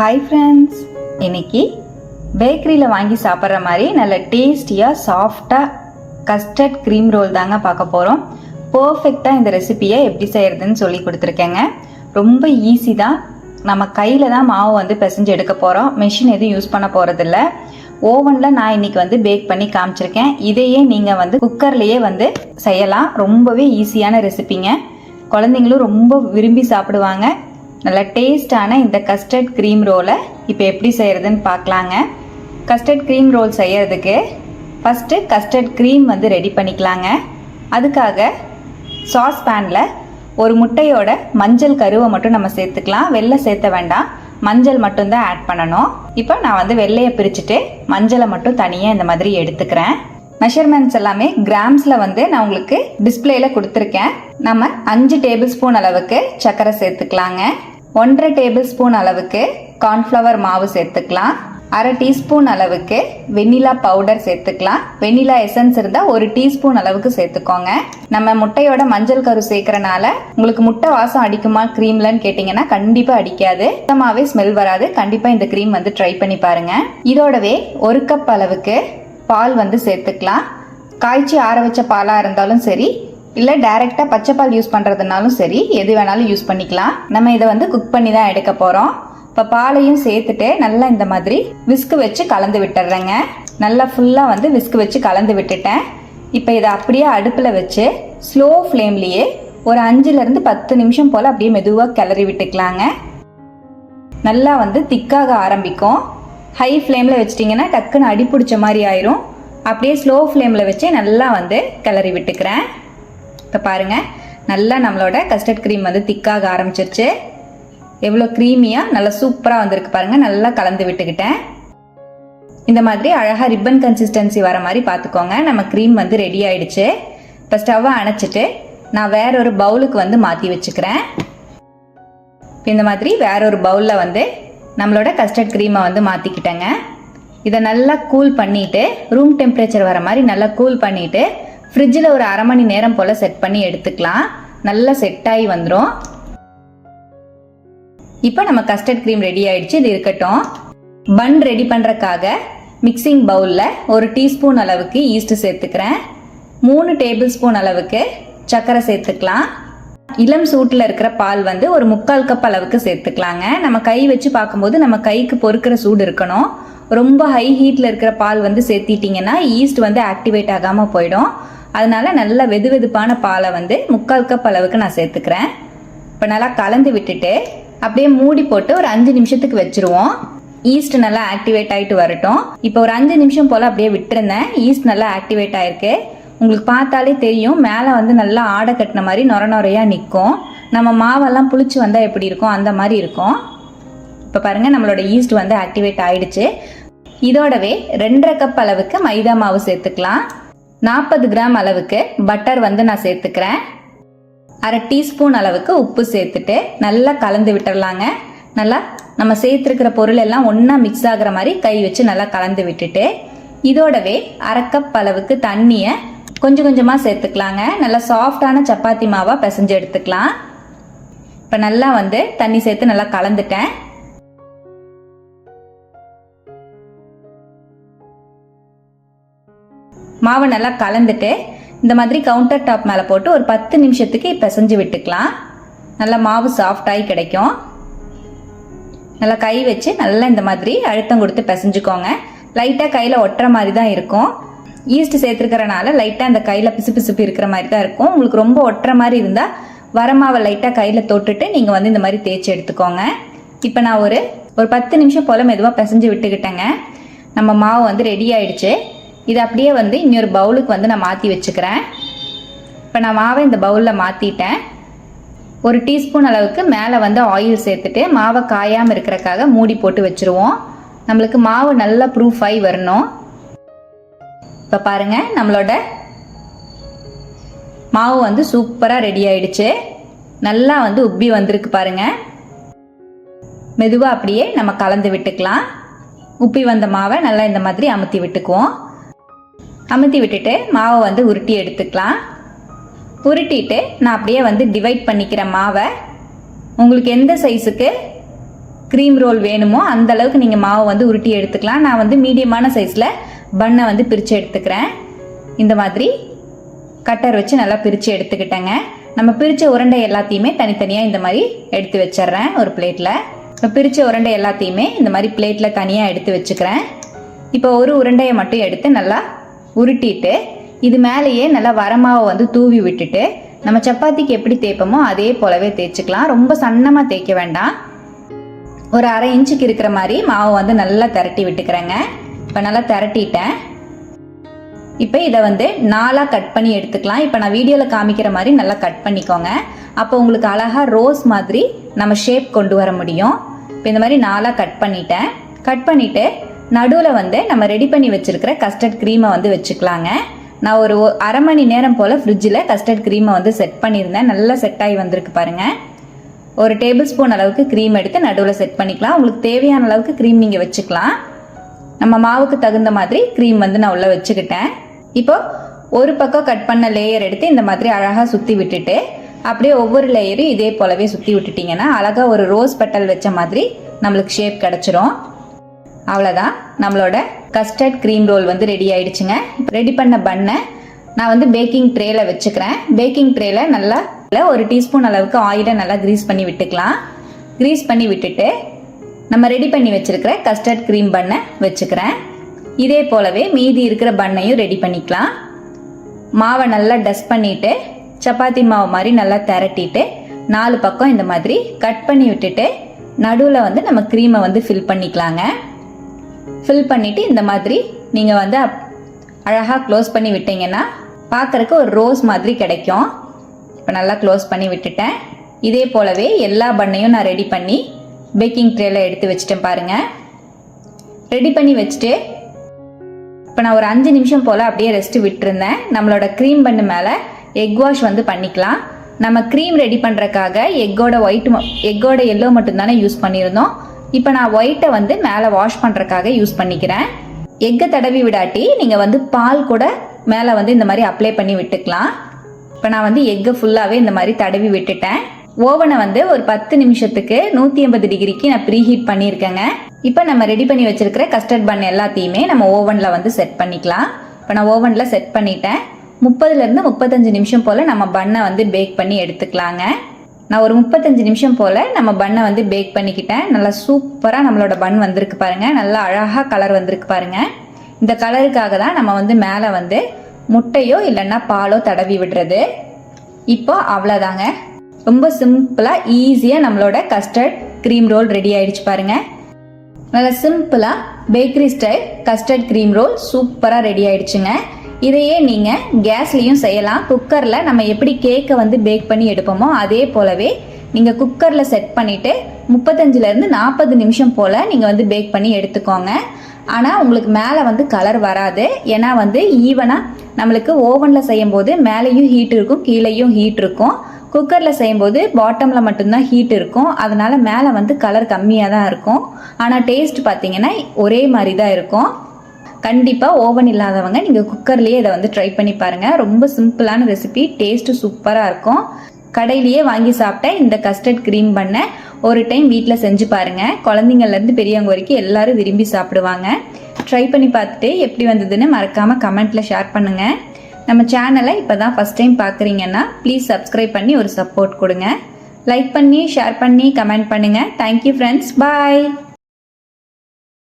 Hi friends இன்னைக்கு பேக்கரியில் வாங்கி சாப்பிட்ற மாதிரி நல்ல டேஸ்டியாக சாஃப்டாக கஸ்டர்ட் க்ரீம் ரோல் தாங்க பார்க்க போகிறோம் பர்ஃபெக்டாக இந்த ரெசிபியை எப்படி செய்கிறதுன்னு சொல்லி கொடுத்துருக்கேங்க. ரொம்ப ஈஸி தான். நம்ம கையில் தான் மாவு வந்து பிசைஞ்சு எடுக்க போகிறோம் மிஷின் எதுவும் யூஸ் பண்ண போகிறதில்ல ஓவனில் நான் இன்னைக்கு வந்து பேக் பண்ணி காமிச்சிருக்கேன். இதையே நீங்கள் வந்து குக்கர்லேயே வந்து செய்யலாம். ரொம்பவே ஈஸியான ரெசிபிங்க குழந்தைங்களும் ரொம்ப விரும்பி சாப்பிடுவாங்க. நல்லா டேஸ்டான இந்த கஸ்டர்ட் க்ரீம் ரோலை இப்போ எப்படி செய்கிறதுன்னு பார்க்கலாங்க. கஸ்டர்ட் க்ரீம் ரோல் செய்கிறதுக்கு ஃபஸ்ட்டு கஸ்டர்ட் க்ரீம் வந்து ரெடி பண்ணிக்கலாங்க. அதுக்காக சாஸ் பேனில் ஒரு முட்டையோட மஞ்சள் கருவை மட்டும் நம்ம சேர்த்துக்கலாம். வெள்ளை சேர்த்த வேண்டாம். மஞ்சள் மட்டும்தான் ஆட் பண்ணணும். இப்போ நான் வந்து வெள்ளையை பிரிச்சுட்டு மஞ்சளை மட்டும் தனியாக இந்த மாதிரி எடுத்துக்கிறேன். மெஷர்மெண்ட்ஸ் எல்லாமே கிராம்ஸில் வந்து நான் உங்களுக்கு டிஸ்பிளேயில் கொடுத்துருக்கேன். நம்ம அஞ்சு டேபிள் ஸ்பூன் அளவுக்கு சர்க்கரை சேர்த்துக்கலாங்க. ஒன்றரை டேபிள் ஸ்பூன் அளவுக்கு கார்ன்ஃப்ளவர் மாவு சேர்த்துக்கலாம். அரை டீஸ்பூன் அளவுக்கு வெண்ணிலா பவுடர் சேர்த்துக்கலாம். வெண்ணிலா எசன்ஸ் இருந்தால் ஒரு டீஸ்பூன் அளவுக்கு சேர்த்துக்கோங்க. நம்ம முட்டையோட மஞ்சள் கரு சேர்க்கறனால உங்களுக்கு முட்டை வாசம் அடிக்குமா க்ரீம்லன்னு கேட்டிங்கன்னா கண்டிப்பாக அடிக்காது. சுத்தமாகவே ஸ்மெல் வராது. கண்டிப்பாக இந்த க்ரீம் வந்து ட்ரை பண்ணி பாருங்க. இதோடவே ஒரு கப் அளவுக்கு பால் வந்து சேர்த்துக்கலாம். காய்ச்சி ஆற வச்ச பாலாக இருந்தாலும் சரி இல்லை டைரெக்டாக பச்சைப்பால் யூஸ் பண்ணுறதுனாலும் சரி எது வேணாலும் யூஸ் பண்ணிக்கலாம். நம்ம இதை வந்து குக் பண்ணி தான் எடுக்க போகிறோம் இப்போ பாலையும் சேர்த்துட்டு நல்லா இந்த மாதிரி விஸ்கு வச்சு கலந்து விட்டுறேங்க. நல்லா ஃபுல்லாக வந்து விஸ்கு வச்சு கலந்து விட்டுட்டேன். இப்போ இதை அப்படியே அடுப்பில் வச்சு ஸ்லோ ஃப்ளேம்லேயே ஒரு அஞ்சுலேருந்து பத்து நிமிஷம் போல் அப்படியே மெதுவாக கிளறி விட்டுக்கலாங்க. நல்லா வந்து திக்காக ஆரம்பிக்கும். ஹை ஃப்ளேமில் வச்சிட்டிங்கன்னா டக்குன்னு அடி பிடிச்ச மாதிரி ஆயிரும். அப்படியே ஸ்லோ ஃப்ளேமில் வச்சே நல்லா வந்து கிளறி விட்டுக்கிறேன். இப்போ பாருங்கள் நல்லா நம்மளோட கஸ்டர்ட் க்ரீம் வந்து திக்காக ஆரம்பிச்சிருச்சு. எவ்வளோ க்ரீமியாக நல்லா சூப்பராக வந்திருக்கு பாருங்கள் நல்லா கலந்து விட்டுக்கிட்டேன். இந்த மாதிரி அழகாக ரிப்பன் கன்சிஸ்டன்சி வர மாதிரி பார்த்துக்கோங்க. நம்ம க்ரீம் வந்து ரெடி ஆயிடுச்சு. இப்போ ஸ்டவ்வை அணைச்சிட்டு நான் வேற ஒரு பவுலுக்கு வந்து மாற்றி வச்சுக்கிறேன். இந்த மாதிரி வேற ஒரு பவுலில் வந்து நம்மளோட கஸ்டர்ட் க்ரீமை வந்து மாற்றிக்கிட்டேங்க இதை நல்லா கூல் பண்ணிவிட்டு ரூம் டெம்பரேச்சர் வர மாதிரி நல்லா கூல் பண்ணிவிட்டு ஃப்ரிட்ஜில் ஒரு அரை மணி நேரம் போல் செட் பண்ணி எடுத்துக்கலாம். நல்லா செட் ஆகி வந்துடும் இப்போ நம்ம கஸ்டர்ட் க்ரீம் ரெடி ஆயிடுச்சு. இது இருக்கட்டும். பன் ரெடி பண்ணுறக்காக மிக்சிங் பவுலில் ஒரு டீஸ்பூன் அளவுக்கு ஈஸ்ட் சேர்த்துக்கிறேன். மூணு டேபிள் ஸ்பூன் அளவுக்கு சர்க்கரை சேர்த்துக்கலாம். இளம் சூட்டில் இருக்கிற பால் வந்து ஒரு முக்கால் கப் அளவுக்கு சேர்த்துக்கலாங்க. நம்ம கை வச்சு பார்க்கும்போது நம்ம கைக்கு பொறுக்கிற சூடு இருக்கணும். ரொம்ப ஹை ஹீட்டில் இருக்கிற பால் வந்து சேர்த்திட்டிங்கன்னா ஈஸ்ட் வந்து ஆக்டிவேட் ஆகாமல் போயிடும். அதனால நல்ல வெது வெதுப்பான பாலை வந்து முக்கால் கப் அளவுக்கு நான் சேர்த்துக்கிறேன். இப்போ நல்லா கலந்து விட்டுட்டு அப்படியே மூடி போட்டு ஒரு அஞ்சு நிமிஷத்துக்கு வச்சிருவோம். ஈஸ்ட் நல்லா ஆக்டிவேட் ஆகிட்டு வரட்டும். இப்போ ஒரு அஞ்சு நிமிஷம் போல் அப்படியே விட்டுருந்தேன். ஈஸ்ட் நல்லா ஆக்டிவேட் ஆகிருக்கு உங்களுக்கு பார்த்தாலே தெரியும் மேலே வந்து நல்லா ஆடை கட்டின மாதிரி நொர நொறையாக நிற்கும் நம்ம மாவெல்லாம் புளிச்சு வந்தால் எப்படி இருக்கும்? அந்த மாதிரி இருக்கும். இப்போ பாருங்கள் நம்மளோட ஈஸ்ட் வந்து ஆக்டிவேட் ஆயிடுச்சு. இதோடவே ரெண்டரை கப் அளவுக்கு மைதா மாவு சேர்த்துக்கலாம். நாற்பது கிராம் அளவுக்கு பட்டர் வந்து நான் சேர்த்துக்கிறேன். அரை டீஸ்பூன் அளவுக்கு உப்பு சேர்த்துட்டு நல்லா கலந்து விட்டுடலாங்க நல்லா நம்ம சேர்த்துருக்கிற பொருள் எல்லாம் ஒன்றா மிக்ஸ் ஆகுற மாதிரி கை வச்சு நல்லா கலந்து விட்டுட்டு இதோடவே அரை கப் அளவுக்கு தண்ணியை கொஞ்சம் கொஞ்சமாக சேர்த்துக்கலாங்க. நல்லா சாஃப்டான சப்பாத்தி மாவாக பிசைஞ்சு எடுத்துக்கலாம். இப்போ நல்லா வந்து தண்ணி சேர்த்து நல்லா கலந்துட்டேன். மாவை நல்லா கலந்துட்டு இந்த மாதிரி கவுண்டர் டாப் மேலே போட்டு ஒரு பத்து நிமிஷத்துக்கு பிசைஞ்சு விட்டுக்கலாம். நல்லா மாவு சாஃப்டாகி கிடைக்கும். நல்லா கை வச்சு நல்லா இந்த மாதிரி அழுத்தம் கொடுத்து பிசைஞ்சுக்கோங்க. லைட்டாக கையில் ஒட்டுற மாதிரி தான் இருக்கும். ஈஸ்ட் சேர்த்துருக்கிறனால லைட்டாக அந்த கையில் பிசு பிசுப்பு இருக்கிற மாதிரி தான் இருக்கும். உங்களுக்கு ரொம்ப ஒட்டுற மாதிரி இருந்தால் வரமாவை லைட்டாக கையில் தொட்டுட்டு நீங்கள் வந்து இந்த மாதிரி தேய்ச்சி எடுத்துக்கோங்க. இப்போ நான் ஒரு ஒரு பத்து நிமிஷம் போல் மெதுவாக பிசைஞ்சு விட்டுக்கிட்டேங்க. நம்ம மாவு வந்து ரெடி ஆயிடுச்சு. இது அப்படியே வந்து இன்னொரு பவுலுக்கு வந்து நான் மாற்றி வச்சுக்கிறேன். இப்போ நான் மாவை இந்த பவுலில் மாற்றிட்டேன் ஒரு டீஸ்பூன் அளவுக்கு மேலே வந்து ஆயில் சேர்த்துட்டு மாவை காயாமல் இருக்கிறக்காக மூடி போட்டு வச்சுருவோம். நம்மளுக்கு மாவு நல்லா ப்ரூஃப் ஆகி வரணும். இப்போ பாருங்கள் நம்மளோட மாவு வந்து சூப்பராக ரெடி ஆயிடுச்சு. நல்லா வந்து உப்பி வந்திருக்கு பாருங்க. மெதுவாக அப்படியே நம்ம கலந்து விட்டுக்கலாம். உப்பி வந்த மாவை நல்லா இந்த மாதிரி அமுத்தி விட்டுக்குவோம். அமுத்தி விட்டுட்டு மாவை வந்து உருட்டி எடுத்துக்கலாம். உருட்டிட்டு நான் அப்படியே வந்து டிவைட் பண்ணிக்கிறேன் மாவை. உங்களுக்கு எந்த சைஸுக்கு க்ரீம் ரோல் வேணுமோ அந்த அளவுக்கு நீங்கள் மாவை வந்து உருட்டி எடுத்துக்கலாம். நான் வந்து மீடியமான சைஸில் பண்ணை வந்து பிரித்து எடுத்துக்கிறேன். இந்த மாதிரி கட்டர் வச்சு நல்லா பிரித்து எடுத்துக்கிட்டேங்க. நம்ம பிரித்த உருண்டை எல்லாத்தையுமே தனித்தனியாக இந்த மாதிரி எடுத்து வச்சிடுறேன் ஒரு பிளேட்டில் இப்போ பிரித்த உருண்டை எல்லாத்தையுமே இந்த மாதிரி பிளேட்டில் தனியாக எடுத்து வச்சுக்கிறேன். இப்போ ஒரு உருண்டையை மட்டும் எடுத்து நல்லா உருட்டிட்டு இது மேலேயே நல்லா வரமாவை வந்து தூவி விட்டுட்டு நம்ம சப்பாத்திக்கு எப்படி தேய்ப்போமோ அதே போலவே தேய்ச்சிக்கலாம். ரொம்ப சன்னமாக தேய்க்க வேண்டாம். ஒரு அரை இன்ச்சுக்கு இருக்கிற மாதிரி மாவை வந்து நல்லா திரட்டி விட்டுக்கிறேங்க. இப்போ நல்லா திரட்டிட்டேன். இப்போ இதை வந்து நாலாக கட் பண்ணி எடுத்துக்கலாம். இப்போ நான் வீடியோவில் காமிக்கிற மாதிரி நல்லா கட் பண்ணிக்கோங்க. அப்போ உங்களுக்கு அழகாக ரோஸ் மாதிரி நம்ம ஷேப் கொண்டு வர முடியும். இப்போ இந்த மாதிரி நாலாக கட் பண்ணிட்டேன். கட் பண்ணிவிட்டு நடுவில் வந்து நம்ம ரெடி பண்ணி வச்சுருக்கிற கஸ்டர்ட் க்ரீமை வந்து வச்சுக்கலாங்க. நான் ஒரு அரை மணி நேரம் போல் ஃப்ரிட்ஜில் கஸ்டர்ட் க்ரீமை வந்து செட் பண்ணியிருந்தேன். நல்லா செட் ஆகி வந்திருக்கு பாருங்கள் ஒரு டேபிள் ஸ்பூன் அளவுக்கு க்ரீம் எடுத்து நடுவில் செட் பண்ணிக்கலாம். உங்களுக்கு தேவையான அளவுக்கு க்ரீம் நீங்கள் வச்சுக்கலாம். நம்ம மாவுக்கு தகுந்த மாதிரி க்ரீம் வந்து நான் உள்ளே வச்சுக்கிட்டேன். இப்போது ஒரு பக்கம் கட் பண்ண லேயர் எடுத்து இந்த மாதிரி அழகாக சுற்றி விட்டுட்டு அப்படியே ஒவ்வொரு லேயரும் இதே போலவே சுற்றி விட்டுட்டிங்கன்னா அழகாக ஒரு ரோஸ் பெட்டல் வச்ச மாதிரி நம்மளுக்கு ஷேப் கிடச்சிரும். அவ்வளோதான் நம்மளோட கஸ்டர்ட் க்ரீம் ரோல் வந்து ரெடி ஆயிடுச்சுங்க. ரெடி பண்ண பண்ணை நான் வந்து பேக்கிங் ட்ரேல வச்சுக்கிறேன். பேக்கிங் ட்ரேல நல்லா ஒரு டீஸ்பூன் அளவுக்கு ஆயிலை நல்லா க்ரீஸ் பண்ணி விட்டுக்கலாம். க்ரீஸ் பண்ணி விட்டுட்டு நம்ம ரெடி பண்ணி வச்சிருக்கிற கஸ்டர்ட் க்ரீம் பண்ணை வச்சுக்கிறேன். இதே போலவே மீதி இருக்கிற பண்ணையும் ரெடி பண்ணிக்கலாம். மாவை நல்லா டஸ்ட் பண்ணிட்டு சப்பாத்தி மாவு மாதிரி நல்லா திரட்டிட்டு நாலு பக்கம் இந்த மாதிரி கட் பண்ணி விட்டுட்டு நடுவில் வந்து நம்ம க்ரீமை வந்து ஃபில் பண்ணிக்கலாங்க. ஃபில் பண்ணிவிட்டு இந்த மாதிரி நீங்கள் வந்து அப்- க்ளோஸ் பண்ணி விட்டீங்கன்னா பார்க்கறக்கு ஒரு ரோஸ் மாதிரி கிடைக்கும். இப்போ நல்லா க்ளோஸ் பண்ணி விட்டுட்டேன். இதே போலவே எல்லா பண்ணையும் நான் ரெடி பண்ணி பேக்கிங் ட்ரேல எடுத்து வச்சுட்டேன் பாருங்கள் ரெடி பண்ணி வச்சுட்டு இப்போ நான் ஒரு அஞ்சு நிமிஷம் போல் அப்படியே ரெஸ்ட்டு விட்டுருந்தேன். நம்மளோட க்ரீம் பண்ணு மேலே எக் வாஷ் வந்து பண்ணிக்கலாம். நம்ம க்ரீம் ரெடி பண்ணுறக்காக எக்கோட ஒயிட் எக்கோட எல்லோ மட்டும்தானே யூஸ் பண்ணியிருந்தோம். இப்போ நான் ஒயிட்டை வந்து மேலே வாஷ் பண்ணுறக்காக யூஸ் பண்ணிக்கிறேன். எக்கை தடவி விடாட்டி நீங்கள் வந்து பால் கூட மேலே வந்து இந்த மாதிரி அப்ளை பண்ணி விட்டுக்கலாம். இப்போ நான் வந்து எக்கை ஃபுல்லாகவே இந்த மாதிரி தடவி விட்டுட்டேன். ஓவனை வந்து ஒரு பத்து நிமிஷத்துக்கு நூற்றி ஐம்பது டிகிரிக்கு நான் ப்ரீ ஹீட் பண்ணியிருக்கேங்க. இப்போ நம்ம ரெடி பண்ணி வச்சிருக்கிற கஸ்டர்ட் பன் எல்லாத்தையுமே நம்ம ஓவனில் வந்து செட் பண்ணிக்கலாம். இப்போ நான் ஓவனில் செட் பண்ணிட்டேன். முப்பதுலேருந்து முப்பத்தஞ்சு நிமிஷம் போல் நம்ம பண்ணை வந்து பேக் பண்ணி எடுத்துக்கலாங்க. நான் ஒரு முப்பத்தஞ்சு நிமிஷம் போல் நம்ம பண்ணை வந்து பேக் பண்ணிக்கிட்டேன். நல்லா சூப்பராக நம்மளோட பன் வந்திருக்கு பாருங்கள் நல்லா அழகாக கலர் வந்திருக்கு பாருங்க. இந்த கலருக்காக தான் நம்ம வந்து மேலே வந்து முட்டையோ இல்லைன்னா பாலோ தடவி விடுறது. இப்போ அவ்வளோதாங்க ரொம்ப சிம்பிளாக ஈஸியாக நம்மளோட கஸ்டர்ட் க்ரீம் ரோல் ரெடி ஆயிடுச்சு பாருங்க. நல்லா சிம்பிளாக bakery style custard cream roll சூப்பராக ரெடி ஆயிடுச்சுங்க. இதையே நீங்கள் கேஸ்லேயும் செய்யலாம். குக்கரில் நம்ம எப்படி கேக்கை வந்து பேக் பண்ணி எடுப்போமோ அதே போலவே நீங்கள் குக்கரில் செட் பண்ணிவிட்டு முப்பத்தஞ்சுலேருந்து நாற்பது நிமிஷம் போல் நீங்கள் வந்து பேக் பண்ணி எடுத்துக்கோங்க. ஆனால் உங்களுக்கு மேலே வந்து கலர் வராது. ஏன்னா வந்து ஈவனாக நம்மளுக்கு ஓவனில் செய்யும்போது மேலேயும் ஹீட் இருக்கும் கீழேயும் ஹீட் இருக்கும். குக்கரில் செய்யும்போது பாட்டமில் மட்டும்தான் ஹீட் இருக்கும். அதனால் மேலே வந்து கலர் கம்மியாக தான் இருக்கும். ஆனால் டேஸ்ட் பார்த்தீங்கன்னா ஒரே மாதிரி தான் இருக்கும். கண்டிப்பாக ஓவன் இல்லாதவங்க நீங்கள் குக்கர்லேயே இதை வந்து ட்ரை பண்ணி பாருங்கள் ரொம்ப சிம்பிளான ரெசிபி டேஸ்ட்டு சூப்பராக இருக்கும். கடையிலேயே வாங்கி சாப்பிட்ட இந்த கஸ்டர்ட் க்ரீம் பண்ண ஒரு டைம் வீட்டில் செஞ்சு பாருங்கள் குழந்தைங்கள்லேருந்து பெரியவங்க வரைக்கும் எல்லாரும் விரும்பி சாப்பிடுவாங்க. ட்ரை பண்ணி பார்த்துட்டு எப்படி வந்ததுன்னு மறக்காமல் கமெண்ட்டில் ஷேர் பண்ணுங்கள் நம்ம சேனலை இப்போ தான் ஃபஸ்ட் டைம் பார்க்குறீங்கன்னா ப்ளீஸ் சப்ஸ்கிரைப் பண்ணி ஒரு சப்போர்ட் கொடுங்க. லைக் பண்ணி ஷேர் பண்ணி கமெண்ட் பண்ணுங்கள் தேங்க்யூ ஃப்ரெண்ட்ஸ் பாய்